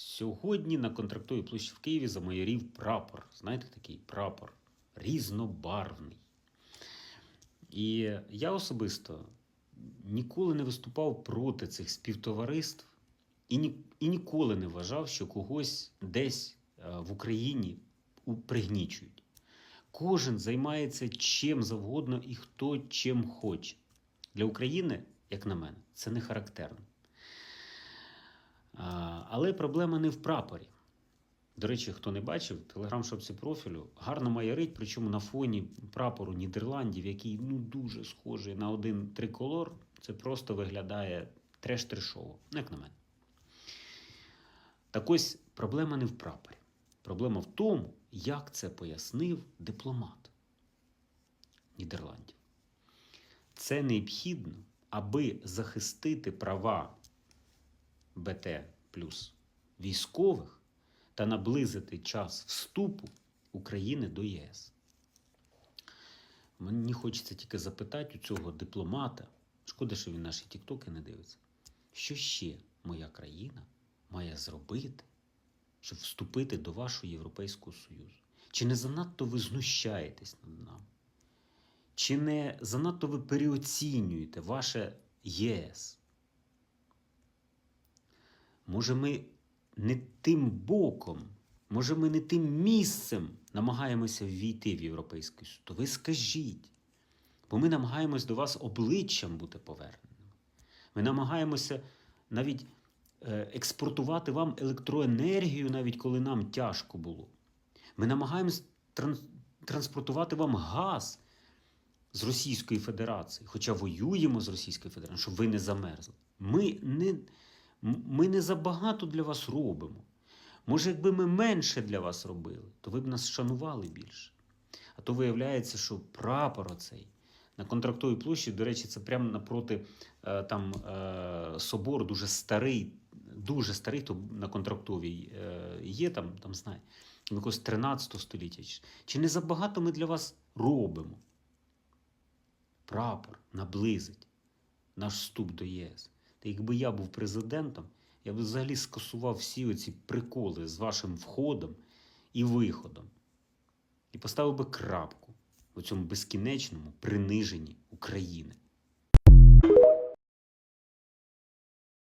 Сьогодні на контрактовій площі в Києві замайорів прапор. Знаєте такий прапор різнобарвний. І я особисто ніколи не виступав проти цих співтовариств і, ні, і ніколи не вважав, що когось десь е, в Україні пригнічують. Кожен займається чим завгодно і хто чим хоче. Для України, як на мене, це не характерно. Але проблема не в прапорі. До речі, хто не бачив, телеграм-шопці профілю гарно майорить, причому на фоні прапору Нідерландів, який ну, дуже схожий на один триколор, це просто виглядає треш-трешово, ну, як на мене. Так ось проблема не в прапорі. Проблема в тому, як це пояснив дипломат Нідерландів. Це необхідно, аби захистити права БТ плюс військових та наблизити час вступу України до ЄС. Мені хочеться тільки запитати у цього дипломата, шкода, що він наші тіктоки не дивиться, що ще моя країна має зробити, щоб вступити до вашого Європейського Союзу? Чи не занадто ви знущаєтесь над нами? Чи не занадто ви переоцінюєте ваше ЄС? Може, ми не тим боком, може, ми не тим місцем намагаємося ввійти в Європейський Союз? То ви скажіть, бо ми намагаємось до вас обличчям бути поверненими. Ми намагаємося навіть е, експортувати вам електроенергію, навіть коли нам тяжко було. Ми намагаємось тран- транспортувати вам газ з Російської Федерації, хоча воюємо з Російською Федерацією, щоб ви не замерзли. Ми не, ми не забагато для вас робимо. Може, якби ми менше для вас робили, то ви б нас шанували більше. А то виявляється, що прапор оцей на контрактовій площі, до речі, це прямо напроти е, там е, собор дуже старий, дуже старий, то на контрактовій е, є там, там знає, якогось 13 століття. Чи- не забагато ми для вас робимо? Прапор наблизить наш вступ до ЄС. Та якби я був президентом, я б взагалі скасував всі оці приколи з вашим входом і виходом. І поставив би крапку у цьому безкінечному приниженні України.